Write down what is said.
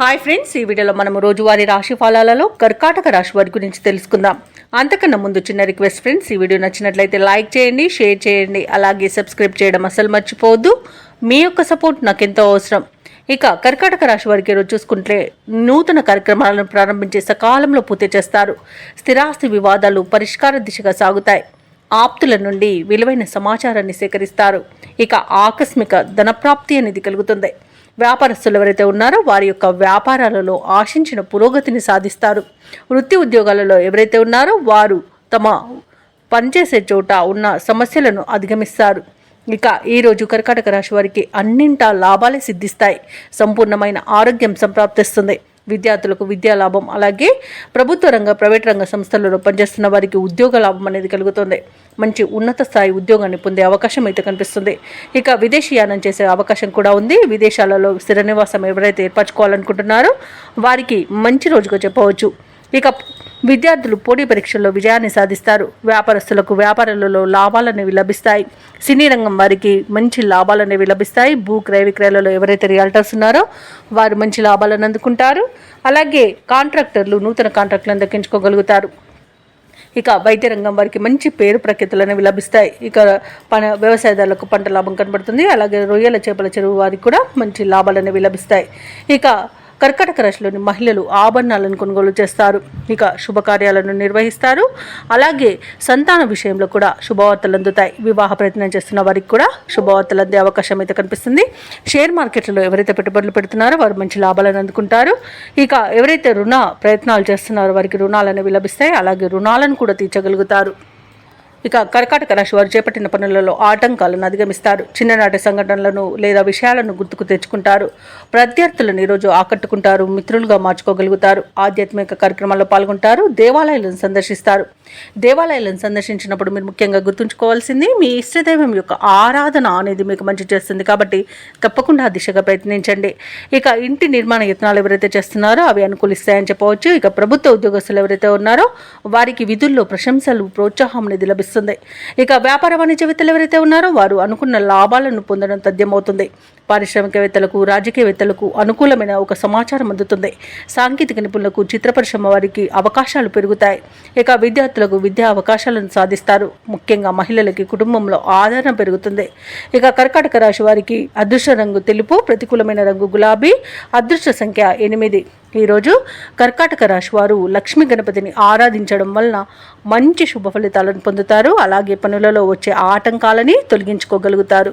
Hi friends ఈ వీడియోలో మనం రోజువారీ రాశి ఫలాలలో కర్కాటక రాశి వారి గురించి తెలుసుకుందాం. అంతకన్నా ముందు చిన్న రిక్వెస్ట్ ఫ్రెండ్స్ ఈ వీడియో నచ్చినట్లయితే లైక్ చేయండి షేర్ చేయండి అలాగే సబ్స్క్రైబ్ చేయడం అసలు మర్చిపోవద్దు. మీ యొక్క సపోర్ట్ నాకెంతో అవసరం. ఇక కర్కాటక రాశి వారికి ఈరోజు చూసుకుంటే నూతన కార్యక్రమాలను ప్రారంభించే సకాలంలో పూర్తి చేస్తారు. స్థిరాస్తి వివాదాలు పరిష్కార దిశగా సాగుతాయి. ఆప్తుల నుండి విలువైన సమాచారాన్ని సేకరిస్తారు. ఇక ఆకస్మిక ధనప్రాప్తి అనేది కలుగుతుంది. వ్యాపారస్తులు ఎవరైతే ఉన్నారో వారి యొక్క వ్యాపారాలలో ఆశించిన పురోగతిని సాధిస్తారు. వృత్తి ఉద్యోగాలలో ఎవరైతే ఉన్నారో వారు తమ పనిచేసే చోట ఉన్న సమస్యలను అధిగమిస్తారు. ఇక ఈరోజు కర్కాటక రాశి వారికి అన్నింటా లాభాలే సిద్ధిస్తాయి. సంపూర్ణమైన ఆరోగ్యం సంప్రాప్తిస్తుంది. విద్యార్థులకు విద్యా లాభం అలాగే ప్రభుత్వ రంగ ప్రైవేట్ రంగ సంస్థలలో పనిచేస్తున్న వారికి ఉద్యోగ లాభం అనేది కలుగుతుంది. మంచి ఉన్నత స్థాయి ఉద్యోగాన్ని పొందే అవకాశం అయితే కనిపిస్తుంది. ఇక విదేశీయానం చేసే అవకాశం కూడా ఉంది. విదేశాలలో స్థిర నివాసం ఎవరైతే ఏర్పరచుకోవాలనుకుంటున్నారో వారికి మంచి రోజుగా చెప్పవచ్చు. ఇక విద్యార్థులు పోటీ పరీక్షల్లో విజయాన్ని సాధిస్తారు. వ్యాపారస్తులకు వ్యాపారాలలో లాభాలనేవి లభిస్తాయి. సినీ రంగం వారికి మంచి లాభాలనేవి లభిస్తాయి. భూ క్రయ విక్రయాలలో ఎవరైతే రియాల్టర్స్ ఉన్నారో వారు మంచి లాభాలను అందుకుంటారు. అలాగే కాంట్రాక్టర్లు నూతన కాంట్రాక్టులను దక్కించుకోగలుగుతారు. ఇక వైద్య రంగం వారికి మంచి పేరు ప్రఖ్యాతులు అనేవి లభిస్తాయి. ఇక పన వ్యవసాయదారులకు పంట లాభం కనబడుతుంది. అలాగే రొయ్యల చేపల చెరువు వారికి కూడా మంచి లాభాలు అనేవి లభిస్తాయి. ఇక కర్కటక రాశిలోని మహిళలు ఆభరణాలను కొనుగోలు చేస్తారు. ఇక శుభకార్యాలను నిర్వహిస్తారు. అలాగే సంతాన విషయంలో కూడా శుభవార్తలు అందుతాయి. వివాహ ప్రయత్నం చేస్తున్న వారికి కూడా శుభవార్తలు అందే అవకాశం అయితే కనిపిస్తుంది. షేర్ మార్కెట్లలో ఎవరైతే పెట్టుబడులు పెడుతున్నారో వారు మంచి లాభాలను అందుకుంటారు. ఇక ఎవరైతే రుణ ప్రయత్నాలు చేస్తున్నారో వారికి రుణాలు అనేవి లభిస్తాయి. అలాగే రుణాలను కూడా తీర్చగలుగుతారు. ఇక కర్కాటక రాశి వారు చేపట్టిన పనులలో ఆటంకాలను అధిగమిస్తారు. చిన్ననాటి సంఘటనలను లేదా విషయాలను గుర్తుకు తెచ్చుకుంటారు. ప్రత్యర్థులను ఈరోజు ఆకట్టుకుంటారు. మిత్రులుగా మార్చుకోగలుగుతారు. ఆధ్యాత్మిక కార్యక్రమాల్లో పాల్గొంటారు. దేవాలయాలను సందర్శిస్తారు. దేవాలయాలను సందర్శించినప్పుడు మీరు ముఖ్యంగా గుర్తుంచుకోవాల్సింది మీ ఇష్టదైవం యొక్క ఆరాధన అనేది మీకు మంచి చేస్తుంది కాబట్టి తప్పకుండా దిశగా ప్రయత్నించండి. ఇక ఇంటి నిర్మాణ యత్నాలు ఎవరైతే చేస్తున్నారో అవి అనుకూలిస్తాయని చెప్పవచ్చు. ఇక ప్రభుత్వ ఉద్యోగస్తులు ఎవరైతే ఉన్నారో వారికి విధుల్లో ప్రశంసలు ప్రోత్సాహం అనేది లభిస్తుంది. ఇక వ్యాపార వాణిజ్యవేత్తలు ఎవరైతే ఉన్నారో వారు అనుకున్న లాభాలను పొందడం తథ్యమవుతుంది. పారిశ్రామికవేత్తలకు రాజకీయవేత్తలకు అనుకూలమైన ఒక సమాచారం అందుతుంది. సాంకేతిక నిపుణులకు చిత్ర పరిశ్రమ వారికి అవకాశాలు పెరుగుతాయి. ఇక విద్యార్థులకు విద్యా అవకాశాలను సాధిస్తారు. ముఖ్యంగా మహిళలకి కుటుంబంలో ఆదరణ పెరుగుతుంది. ఇక కర్కాటక రాశి వారికి అదృష్ట రంగు తెలుపు ప్రతికూలమైన రంగు గులాబీ అదృష్ట సంఖ్య ఎనిమిది. ఈరోజు కర్కాటక రాశి వారు లక్ష్మీ గణపతిని ఆరాధించడం వలన మంచి శుభ ఫలితాలను పొందుతారు. అలాగే పనులలో వచ్చే ఆటంకాలని తొలగించుకోగలుగుతారు.